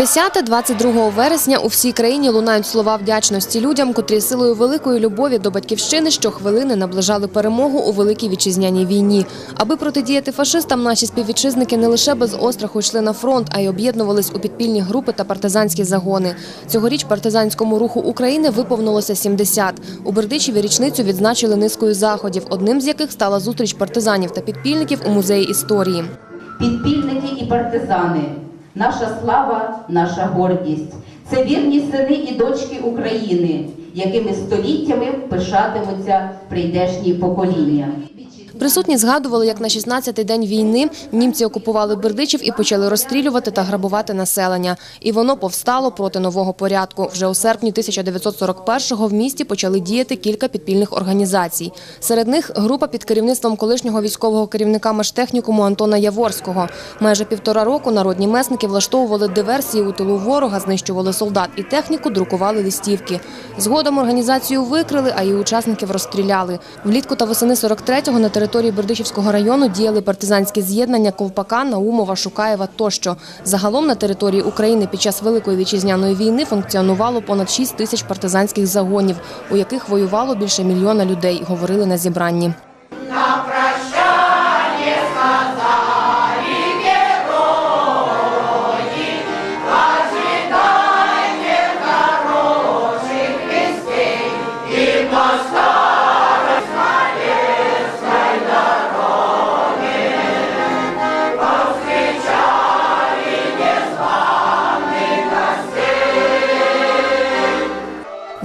10-22 вересня у всій країні лунають слова вдячності людям, котрі силою великої любові до батьківщини щохвилини наближали перемогу у великій вітчизняній війні. Аби протидіяти фашистам, наші співвітчизники не лише без остраху йшли на фронт, а й об'єднувались у підпільні групи та партизанські загони. Цьогоріч партизанському руху України виповнилося 70. У Бердичеві річницю відзначили низкою заходів, одним з яких стала зустріч партизанів та підпільників у музеї історії. підпільники і партизани, наша слава, наша гордість. Це вірні сини і дочки України, якими століттями пишатимуться прийдешні покоління. Присутні згадували, як на 16-й день війни німці окупували Бердичів і почали розстрілювати та грабувати населення. І воно повстало проти нового порядку. Вже у серпні 1941-го в місті почали діяти кілька підпільних організацій. Серед них група під керівництвом колишнього військового керівника Маштехнікуму Антона Яворського. Майже півтора року народні месники влаштовували диверсії у тилу ворога, знищували солдат і техніку, друкували листівки. Згодом організацію викрили, а її учасників розстріляли. Влітку та восени 43-го на території Бердичівського району діяли партизанські з'єднання Ковпака, Наумова, Шукаєва тощо. Загалом на території України під час Великої вітчизняної війни функціонувало понад 6 тисяч партизанських загонів, у яких воювало більше мільйона людей, говорили на зібранні.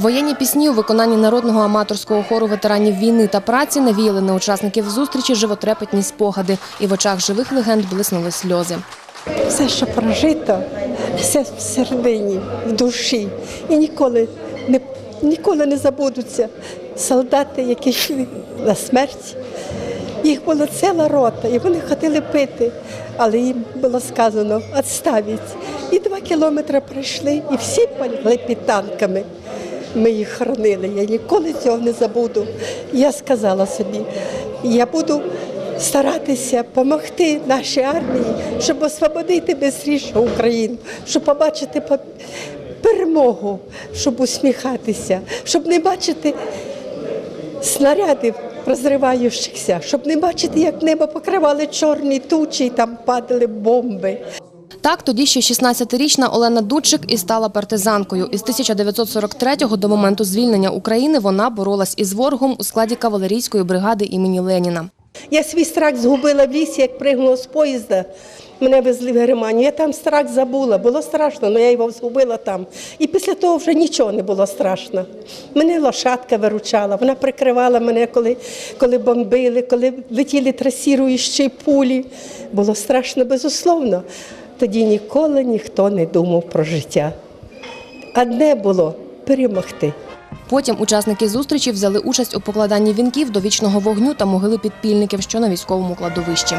Воєнні пісні у виконанні народного аматорського хору ветеранів війни та праці навіяли на учасників зустрічі животрепетні спогади, і в очах живих легенд блиснули сльози. все, що прожито, все в середині, в душі. І ніколи не, ніколи не забудуться солдати, які йшли на смерть. Їх була ціла рота, і вони хотіли пити, але їм було сказано відставіть. І два кілометри пройшли, і всі полягли під танками. Ми їх хоронили. Я ніколи цього не забуду. Я сказала собі, я буду старатися допомогти нашій армії, щоб освободити швидше Україну, щоб побачити перемогу, щоб усміхатися, щоб не бачити снарядів розриваючихся, щоб не бачити, як небо покривали чорні тучі, і там падали бомби. Так, тоді ще 16-річна Олена Дудчик і стала партизанкою. Із 1943-го до моменту звільнення України вона боролась із ворогом у складі кавалерійської бригади імені Леніна. Я свій страх згубила в лісі, як пригнула з поїзда. Мене везли в Германію. Я там страх забула. Було страшно, але я його згубила там. І після того вже нічого не було страшно. Мене лошадка виручала, вона прикривала мене, коли, коли бомбили, коли летіли трасіруючі пулі. Було страшно, безусловно. Тоді ніколи ніхто не думав про життя. Одне було перемогти. Потім учасники зустрічі взяли участь у покладанні вінків до вічного вогню та могили підпільників, що на військовому кладовищі.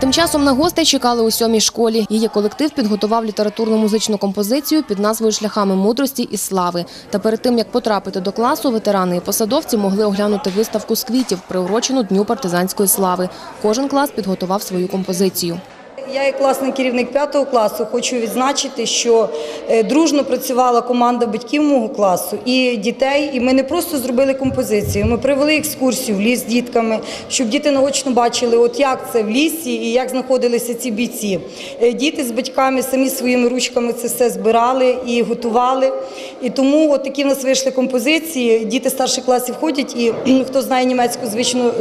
Тим часом на гостей чекали у сьомій школі. Її колектив підготував літературно-музичну композицію під назвою Шляхами мудрості і слави. Та перед тим як потрапити до класу, ветерани і посадовці могли оглянути виставку з квітів, приурочену Дню партизанської слави. Кожен клас підготував свою композицію. Я, як класний керівник п'ятого класу, хочу відзначити, що е, дружно працювала команда батьків мого класу і дітей. І ми не просто зробили композицію. Ми привели екскурсію в ліс з дітками, щоб діти наочно бачили, от як це в лісі і як знаходилися ці бійці. Е, Діти з батьками самі своїми ручками це все збирали і готували. І тому от такі в нас вийшли композиції. Діти старших класів ходять, і хто знає німецьку,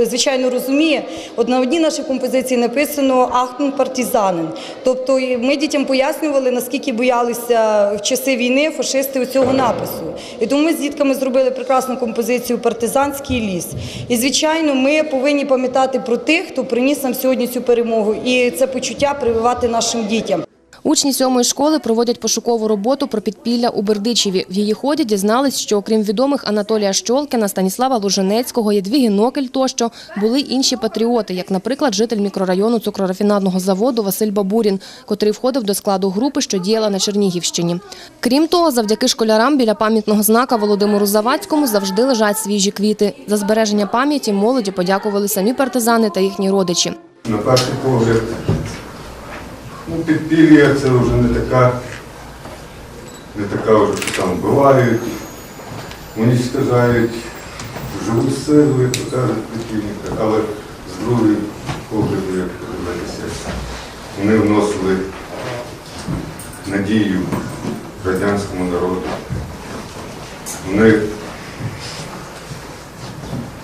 звичайно розуміє. От на одній нашій композиції написано Ахтун партизанин. Тобто ми дітям пояснювали, наскільки боялися в часи війни фашисти цього напису. І тому ми з дітками зробили прекрасну композицію Партизанський ліс. І звичайно, ми повинні пам'ятати про тих, хто приніс нам сьогодні цю перемогу, і це почуття прививати нашим дітям. Учні сьомої школи проводять пошукову роботу про підпілля у Бердичеві. В її ході дізнались, що окрім відомих Анатолія Щолкіна, Станіслава Луженецького, Єдвіги Нокель тощо були інші патріоти, як, наприклад, житель мікрорайону цукрорафінадного заводу Василь Бабурін, котрий входив до складу групи, що діяла на Чернігівщині. Крім того, завдяки школярам біля пам'ятного знака Володимиру Завадському завжди лежать свіжі квіти. За збереження пам'яті молоді подякували самі партизани та їхні родичі. На перший погляд, ну, підпілля це вже не така, не така вже, що там вбивають, уничтожають живу силу, як то кажуть підпільники, але з другої погляду, як подивитися, вони вносили надію радянському народу. Вони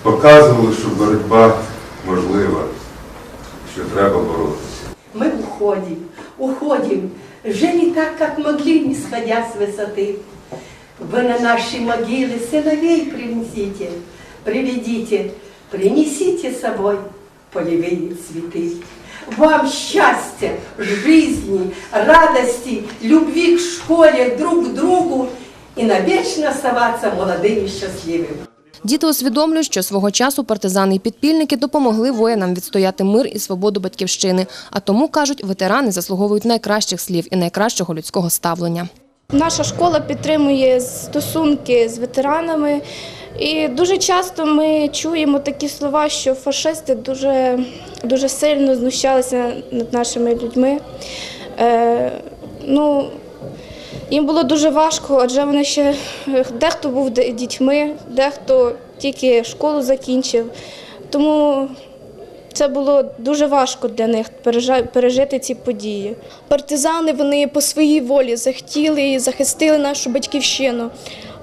показували, що боротьба можлива что треба бороться. Мы уходим, уходим, не так, как могли, не сходя с высоты. Вы на наши могилы сыновей принесите, приведите, принесите с собой полевые цветы. Вам счастья, жизни, радости, любви к школе, друг к другу и навечно оставаться молодым и счастливым. Діти усвідомлюють, що свого часу партизани і підпільники допомогли воїнам відстояти мир і свободу батьківщини. А тому кажуть, ветерани заслуговують найкращих слів і найкращого людського ставлення. Наша школа підтримує стосунки з ветеранами, і дуже часто ми чуємо такі слова, що фашисти дуже, дуже сильно знущалися над нашими людьми. Е, ну, їм було дуже важко, адже вони ще е, дехто був дітьми, дехто тільки школу закінчив. Тому це було дуже важко для них пережити ці події. Партизани вони по своїй волі захотіли і захистили нашу батьківщину.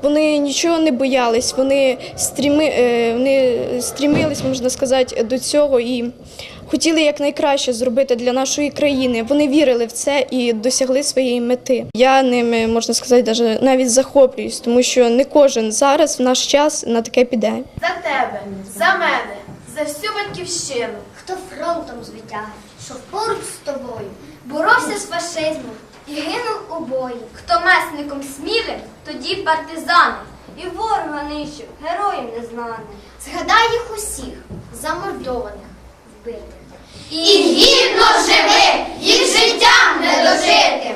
Вони нічого не боялись, вони, стріми, е, вони стрімились, можна сказати, до цього і хотіли якнайкраще зробити для нашої країни. Вони вірили в це і досягли своєї мети. Я ними, можна сказати, даже навіть захоплююсь, тому що не кожен зараз в наш час на таке піде. За тебе, за мене, за всю батьківщину. Хто фронтом звитяг, що поруч з тобою боровся з фашизмом і гинув у бою. Хто месником смілим, тоді партизани. І ворога нищив, героїв незнаним. Згадай їх усіх, замордованих, вбитих. І гідно живи, їх життям не дожити.